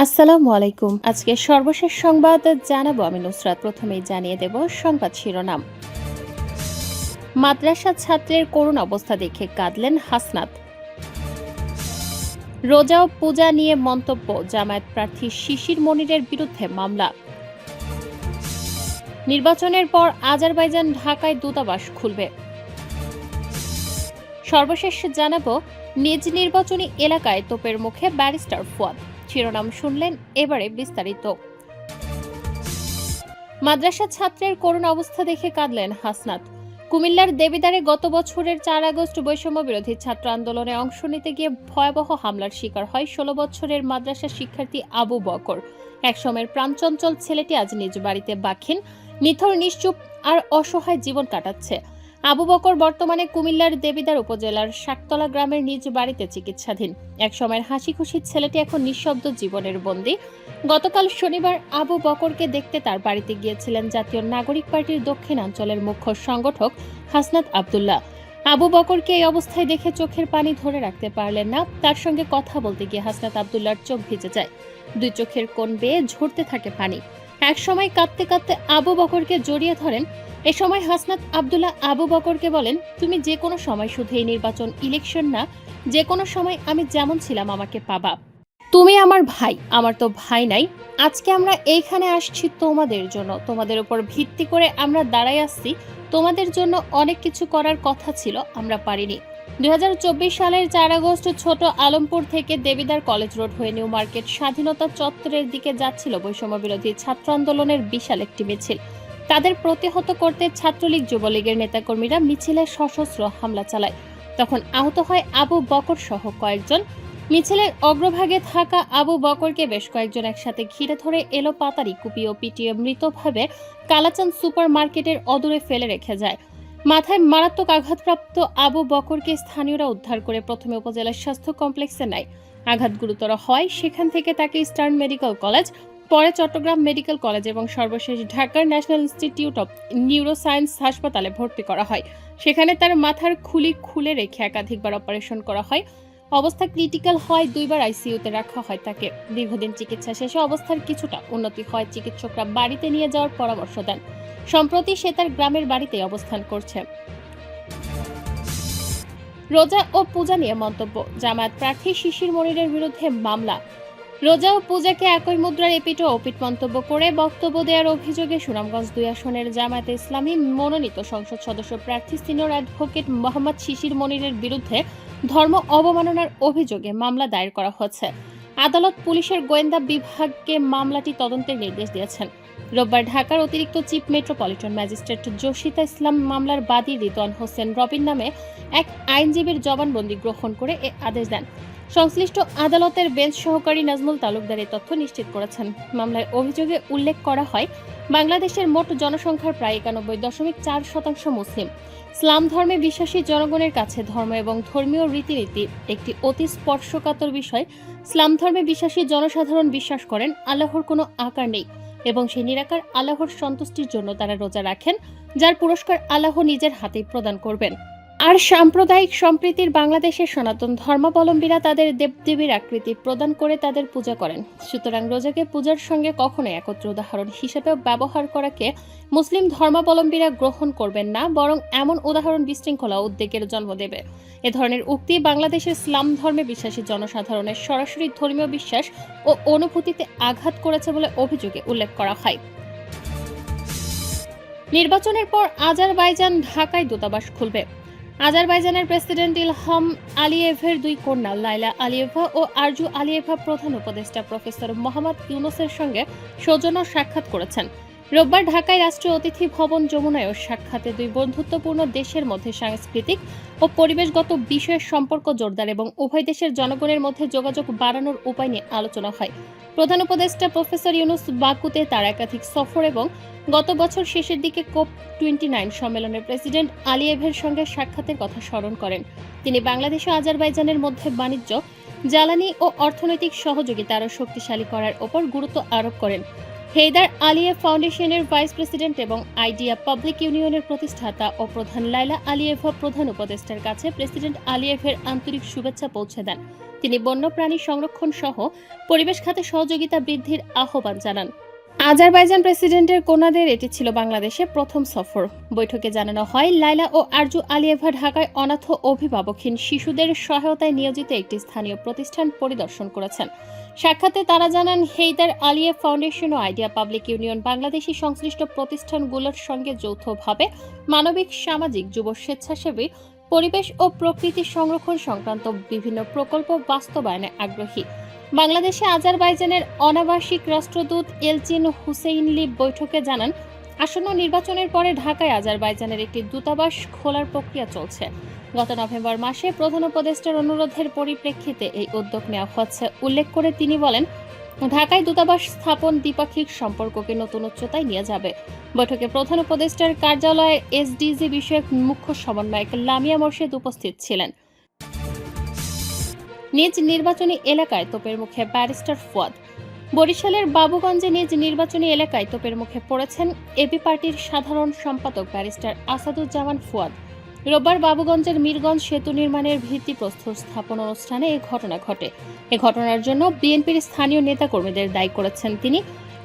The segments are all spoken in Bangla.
আসসালামু আলাইকুম। আজকে সর্বশেষ সংবাদ জানাব। আমি নুসরাত প্রথমেই জানিয়ে দেব সংবাদ শিরোনাম। মাদ্রাসা ছাত্রের করুণ অবস্থা দেখে কাঁদলেন হাসনাত। রোজা ও পূজা নিয়ে মন্তব্য, জামায়াত প্রার্থী শিশির মনিরের বিরুদ্ধে মামলা। নির্বাচনের পর আজারবাইজান ঢাকায় দূতাবাস খুলবে। সর্বশেষ জানাব, নিজ নির্বাচনী এলাকায় তোপের মুখে ব্যারিস্টার ফুয়াদ। শিরোনাম শুনলেন এবারে বিস্তারিত। মাদ্রাসা ছাত্রের করুণ অবস্থা দেখে কাঁদলেন হাসনাত। কুমিল্লার দেবিদারে গত বছরের চার আগস্ট বৈষম্য বিরোধী ছাত্র আন্দোলনে অংশ নিতে গিয়ে ভয়াবহ হামলার শিকার হয় ষোলো বছরের মাদ্রাসা শিক্ষার্থী আবু বকর। একসময়ের প্রাণচঞ্চল ছেলেটি আজ নিজ বাড়িতে বাখিন নিথর, নিশ্চুপ আর অসহায় জীবন কাটাচ্ছে। আবু বকর বর্তমানে কুমিল্লার দেবিদার উপজেলার শাকতলা গ্রামের নিজ বাড়িতে চিকিৎসাধীন। এক সময়ের হাসি খুশি ছেলেটি এখন নিঃশব্দ জীবনের বন্দী। গতকাল শনিবার আবু বকরকে দেখতে তার বাড়িতে গিয়েছিলেন জাতীয় নাগরিক পার্টির দক্ষিণাঞ্চলের মুখ্য সংগঠক হাসনাত আবদুল্লাহ। আবু বকরকে এই অবস্থায় দেখে চোখের পানি ধরে রাখতে পারলেন না, তার সঙ্গে কথা বলতে গিয়ে হাসনাত আবদুল্লার চোখ ভিজে যায়। দুই চোখের কোণ বেয়ে ঝরতে থাকে পানি। এক সময় কাঁদতে কাঁদতে আবু বকরকে জড়িয়ে ধরেন এ সময় হাসনাত আবদুল্লাহ আবু বকরকে বলেন, তুমি যে কোনো সময় শুধু এই নির্বাচন ইলেকশন না, যে কোনো সময় আমি যেমন ছিলাম আমাকে পাবা। তুমি আমার ভাই, আমার তো ভাই নাই। আজকে আমরা এইখানে আসছি তোমাদের জন্য, তোমাদের উপর ভিত্তি করে আমরা দাঁড়াই আসছি। তোমাদের জন্য অনেক কিছু করার কথা ছিল, আমরা পারিনি। দুই হাজার চব্বিশ সালের চার আগস্ট ছোট আলমপুর থেকে দেবিদার কলেজ রোড হয়ে নিউ মার্কেট স্বাধীনতা চত্বরের দিকে যাচ্ছিল বৈষম্য বিরোধী ছাত্র আন্দোলনের বিশাল একটি মিছিল। তাদের প্রতিহত করতে ছাত্রলীগ যুবলীগের নেতাকর্মীরা মিছিলে সশস্ত্র হামলা চালায়। তখন আহত হয় আবু বকর সহ কয়েকজন। মিছিলের অগ্রভাগে থাকা আবু বকরকে বেশ কয়েকজন একসাথে ঘিরে ধরে এলো পাতারি কুপিয়ে পিটিয়ে মৃতভাবে কালাচান সুপার মার্কেটের অদূরে ফেলে রেখে যায়। মাথায় মারাত্মক আঘাতপ্রাপ্ত আবু বকরকে স্থানীয়রা উদ্ধার করে প্রথমে উপজেলার স্বাস্থ্য কমপ্লেক্সে নেয়। আঘাত গুরুতর হয় সেখান থেকে তাকে ইস্টার্ন মেডিকেল কলেজ পরে চট্টগ্রাম মেডিকেল কলেজ এবং সর্বশেষ ঢাকার ন্যাশনাল ইনস্টিটিউট অব নিউরোসায়েন্স হাসপাতালে ভর্তি করা হয়। সেখানে তার মাথার খুলি খুলে রেখে একাধিকবার অপারেশন করা হয়। অবস্থা ক্রিটিক্যাল হয়, দুইবার আইসিইউতে রাখা হয় তাকে। দীর্ঘদিন চিকিৎসা শেষে অবস্থার কিছুটা উন্নতি হয়, চিকিৎসকরা বাড়িতে নিয়ে যাওয়ার পরামর্শ দেন। সম্প্রতি সে তার গ্রামের বাড়িতে অবস্থান করছে। রোজা ও পূজা নিয়ে মন্তব্য, জামায়াত প্রার্থী শিশির মনিরের বিরুদ্ধে মামলা। রোজা ও পূজাকে একই মুদ্রার এপিট ও অপিট মন্তব্য করে বক্তব্য দেওয়ার অভিযোগে সুনামগঞ্জ দুই আসনের জামায়াতে ইসলামী মনোনীত সংসদ সদস্য প্রার্থী সিনিয়র অ্যাডভোকেট মোহাম্মদ শিশির মনিরের বিরুদ্ধে ধর্ম অবমাননার অভিযোগে মামলা দায়ের করা হচ্ছে আদালত পুলিশের গোয়েন্দা বিভাগকে মামলাটি তদন্তের নির্দেশ দিয়েছেন। রোববার ঢাকার অতিরিক্ত chief metropolitan magistrate Joshita Islam মামলার বাদী রিদওয়ান হোসেন রবিন নামে এক আইনজীবীর জবানবন্দি গ্রহণ করে এ আদেশ দেন। সংশ্লিষ্ট আদালতের বেঞ্চ সহকারী নাজমুল তালুকদার এই তথ্য নিশ্চিত করেছেন। মামলার অভিযোগে উল্লেখ করা হয়, বাংলাদেশের মোট জনসংখ্যার প্রায় একানব্বই দশমিক চার শতাংশ মুসলিম। ইসলাম ধর্মে বিশ্বাসী জনগণের কাছে ধর্ম এবং ধর্মীয় রীতিনীতি একটি অতি স্পর্শকাতর বিষয়। ইসলাম ধর্মে বিশ্বাসী জনসাধারণ বিশ্বাস করেন, আল্লাহর কোনো আকার নেই এবং সেই নিরাকার আল্লাহর সন্তুষ্টির জন্য তারা রোজা রাখেন, যার পুরস্কার আল্লাহ নিজের হাতেই প্রদান করবেন। আর সাম্প্রদায়িক সম্প্রীতির বাংলাদেশের সনাতন ধর্মাবলম্বীরা তাদের দেবদেবীর আকৃতি প্রদান করে তাদের পূজা করেন। সুতরাং রোজাকে পূজার সঙ্গে কখনোই একত্র উদাহরণ হিসেবে ব্যবহার করাকে মুসলিম ধর্মাবলম্বীরা গ্রহণ করবেন না, বরং এমন উদাহরণ বিশৃঙ্খলা উদ্বেগের জন্ম দেবে। এ ধরনের উক্তি বাংলাদেশের ইসলাম ধর্মে বিশ্বাসী জনসাধারণের সরাসরি ধর্মীয় বিশ্বাস ও অনুভূতিতে আঘাত করেছে বলে অভিযোগে উল্লেখ করা হয়। নির্বাচনের পর আজারবাইজান ঢাকায় দূতাবাস খুলবে। আজারবাইজানের প্রেসিডেন্ট ইলহাম আলিয়েভের দুই কন্যা লাইলা আলিয়েভা ও আরজু আলিয়েভা প্রধান উপদেষ্টা প্রফেসর মোহাম্মদ ইউনুসের সঙ্গে সৌজন্য সাক্ষাৎ করেছেন। রোববার ঢাকায় রাষ্ট্রীয় অতিথি ভবন যমুনায়ও সাক্ষাতে দুই বন্ধুত্বপূর্ণ দেশের মধ্যে সাংস্কৃতিক ও পরিবেশগত বিষয়ের সম্পর্ক জোরদার এবং উভয় দেশের জনগণের মধ্যে যোগাযোগ বাড়ানোর উপায় নিয়ে আলোচনা হয়। প্রধান উপদেষ্টা প্রফেসর ইউনুস বাকুতে তার একাধিক সফর এবং গত বছর শেষের দিকে কোপ টোয়েন্টি নাইন সম্মেলনের প্রেসিডেন্ট আলিয়েভের সঙ্গে সাক্ষাতের কথা স্মরণ করেন। তিনি বাংলাদেশ ও আজারবাইজানের মধ্যে বাণিজ্য, জ্বালানি ও অর্থনৈতিক সহযোগিতা আরও শক্তিশালী করার ওপর গুরুত্ব আরোপ করেন। হেদার আলিয়েভ ফাউন্ডেশনের ভাইস প্রেসিডেন্ট এবং আইডিয়া পাবলিক ইউনিয়নের প্রতিষ্ঠাতা ও প্রধান লাইলা আলিয়েভা প্রধান উপদেষ্টার কাছে প্রেসিডেন্ট আলিয়েভের আন্তরিক শুভেচ্ছা পৌঁছে দেন। তিনি বন্যপ্রাণী সংরক্ষণ সহ পরিবেশ খাতে সহযোগিতা বৃদ্ধির আহ্বান জানান। আজারবাইজান প্রেসিডেন্টের কোনাদের এটি ছিল বাংলাদেশে প্রথম সফর। বৈঠকে জানানো হয় লাইলা ও আরজু আলিয়েভা ঢাকায় অনাথ অভিভাবকহীন শিশুদের সহায়তায় নিয়োজিত একটি স্থানীয় প্রতিষ্ঠান পরিদর্শন করেছেন। সাক্ষাতে তারা জানান, হেইদার আলিয়া ফাউন্ডেশন ও আইডিয়া পাবলিক ইউনিয়ন বাংলাদেশি সংশ্লিষ্ট প্রতিষ্ঠানগুলোর সঙ্গে যৌথভাবে মানবিক, সামাজিক, যুব স্বেচ্ছাসেবী, পরিবেশ ও প্রকৃতি সংরক্ষণ সংক্রান্ত বিভিন্ন প্রকল্প বাস্তবায়নে আগ্রহী। বাংলাদেশে আজারবাইজানের অনাবাসিক রাষ্ট্রদূত এলচিন হুসেইনলি বৈঠকে জানান, আসন্ন নির্বাচনের পরে ঢাকায় আজারবাইজানের একটি দূতাবাস খোলার প্রক্রিয়া চলছে। গত নভেম্বর মাসে প্রধান উপদেষ্টার অনুরোধের পরিপ্রেক্ষিতে এই উদ্যোগ নেওয়া হচ্ছে। উল্লেখ করে তিনি বলেন, ঢাকায় দূতাবাস স্থাপন দ্বিপাক্ষিক সম্পর্ককে নতুন উচ্চতায় নিয়ে যাবে। বৈঠকে প্রধান উপদেষ্টার কার্যালয়ের এসডিজি বিষয়ক মুখ্য সমন্বয়ক লামিয়া মোর্শেদ উপস্থিত ছিলেন। নিজ নির্বাচনী এলাকায় তোপের মুখে ব্যারিস্টার ফুয়াদ। বরিশালের বাবুগঞ্জে নিজ নির্বাচনী এলাকায় তোপের মুখে পড়েছেন এবি পার্টির সাধারণ সম্পাদক ব্যারিস্টার আসাদুজ্জামান ফুয়াদ। রোববার বাবুগঞ্জের মিরগঞ্জ সেতু নির্মাণের ভিত্তিপ্রস্তর স্থাপন অনুষ্ঠানে এই ঘটনা ঘটে। এ ঘটনার জন্য বিএনপির স্থানীয় নেতাকর্মীদের দায়ী করেছেন তিনি।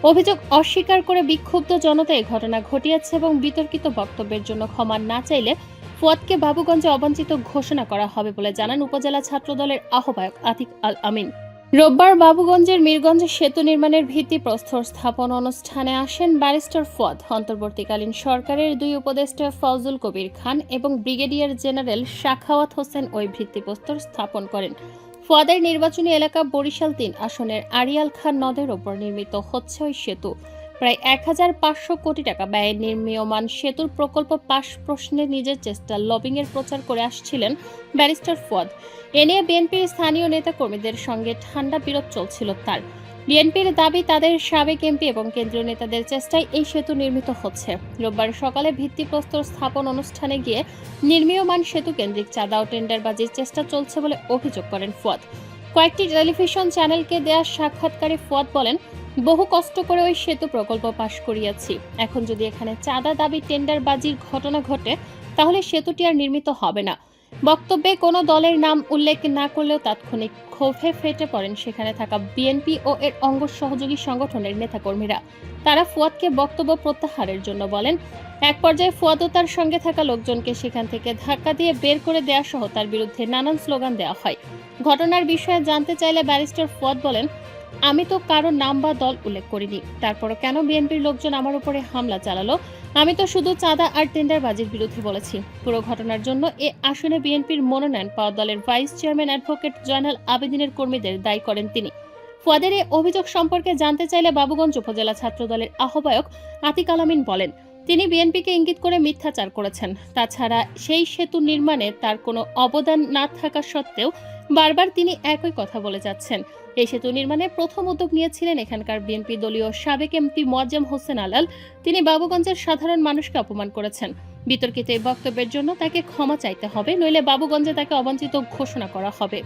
অভিযোগ অস্বীকার করে বিক্ষুব্ধ জনতা এই ঘটনা ঘটিয়েছে এবং বিতর্কিত বক্তব্যের জন্য ক্ষমা না চাইলে ফুয়াদকে বাবুগঞ্জে অবাঞ্ছিত ঘোষণা করা হবে বলে জানান উপজেলা ছাত্রদলের আহ্বায়ক আতিক আল আমিন। রোববার বাবুগঞ্জের মীরগঞ্জ সেতু নির্মাণের ভিত্তি প্রস্তর স্থাপন অনুষ্ঠানে আসেন ব্যারিস্টার ফদ অন্তর্বর্তীকালীন সরকারের দুই উপদেষ্টা ফজল কবির খান এবং ব্রিগেডিয়ার জেনারেল শাখাওয়াত হোসেন ওই ভিত্তিপ্রস্তর স্থাপন করেন। ফদের নির্বাচনী এলাকা বরিশাল তিন আসনের আরিয়াল খান নদের ওপর নির্মিত হচ্ছে ওই সেতু। প্রায় এক হাজার পাঁচশো কোটি টাকা ব্যয়ে নির্মীয়মান সেতুর প্রকল্প পাশ প্রশ্নে নিজের চেষ্টা লবিংয়ের প্রচার করে আসছিলেন ব্যারিস্টার ফুয়াদ। এ নিয়ে বিএনপির স্থানীয় নেতাকর্মীদের সঙ্গে ঠান্ডা বিরোধ চলছিল তার। বিএনপির দাবি, তাদের সাবেক এমপি এবং কেন্দ্রীয় নেতাদের চেষ্টায় এই সেতু নির্মিত হচ্ছে। রোববার সকালে ভিত্তিপ্রস্তর স্থাপন অনুষ্ঠানে গিয়ে নির্মীয়মান সেতু কেন্দ্রিক চাঁদা ও টেন্ডারবাজির চেষ্টা চলছে বলে অভিযোগ করেন ফুয়াদ। কয়েকটি টেলিভিশন চ্যানেলকে দেয়া সাক্ষাৎকারে ফুয়াদ বলেন বহু কষ্ট করে ওই সেতু প্রকল্প পাশ করিয়াছি। এখন যদি এখানে চাঁদা দাবি টেন্ডারবাজির ঘটনা ঘটে, তাহলে সেতুটি আর নির্মিত হবে না। বক্তব্যে কোনো দলের নাম উল্লেখ না করলেও তাৎক্ষণিক ক্ষোভে ফেটে পড়েন সেখানে থাকা বিএনপি ও এর অঙ্গ সহযোগী সংগঠনের নেতাকর্মীরা। তারা ফুয়াদকে বক্তব্য প্রত্যাহারের জন্য বলেন, এক পর্যায়ে ফুয়াদ ও তার সঙ্গে থাকা লোকজনকে সেখান থেকে ধাক্কা দিয়ে বের করে দেওয়া সহ তার বিরুদ্ধে নানান স্লোগান দেওয়া হয়। ঘটনার বিষয়ে জানতে চাইলে ব্যারিস্টার ফুয়াদ বলেন আমি তো কারও নাম বা দল উল্লেখ করিনি। তারপরও কেন বিএনপির লোকজন আমার উপরে হামলা চালালো? আমি তো শুধু চাঁদা আর টেন্ডারবাজির বিরুদ্ধে বলেছি। পুরো ঘটনার জন্য এ আসনে বিএনপির মনোনয়ন পাওয়া দলের ভাইস চেয়ারম্যান অ্যাডভোকেট জয়নাল আবেদিনের কর্মীদের দায়ী করেন তিনি। ফুয়াদের এই অভিযোগ সম্পর্কে জানতে চাইলে বাবুগঞ্জ উপজেলা ছাত্রদলের আহ্বায়ক আতিক আলামিন বলেন তিনি বিএনপিকে ইঙ্গিত করে মিথ্যাচার করেছেন। তাছাড়া সেই সেতু নির্মাণে তার কোনো অবদান না থাকা সত্ত্বেও বারবার তিনি একই কথা বলে যাচ্ছেন। এই সেতু নির্মাণে প্রথম উদ্যোগ নিয়েছিলেন এখানকার বিএনপি দলীয় সাবেক এমপি মোয়াজ্জেম হোসেন আলাল। তিনি বাবুগঞ্জের সাধারণ মানুষকে অপমান করেছেন। বিতর্কিত এই বক্তব্যের জন্য তাকে ক্ষমা চাইতে হবে, নইলে বাবুগঞ্জে তাকে অবাঞ্ছিত ঘোষণা করা হবে।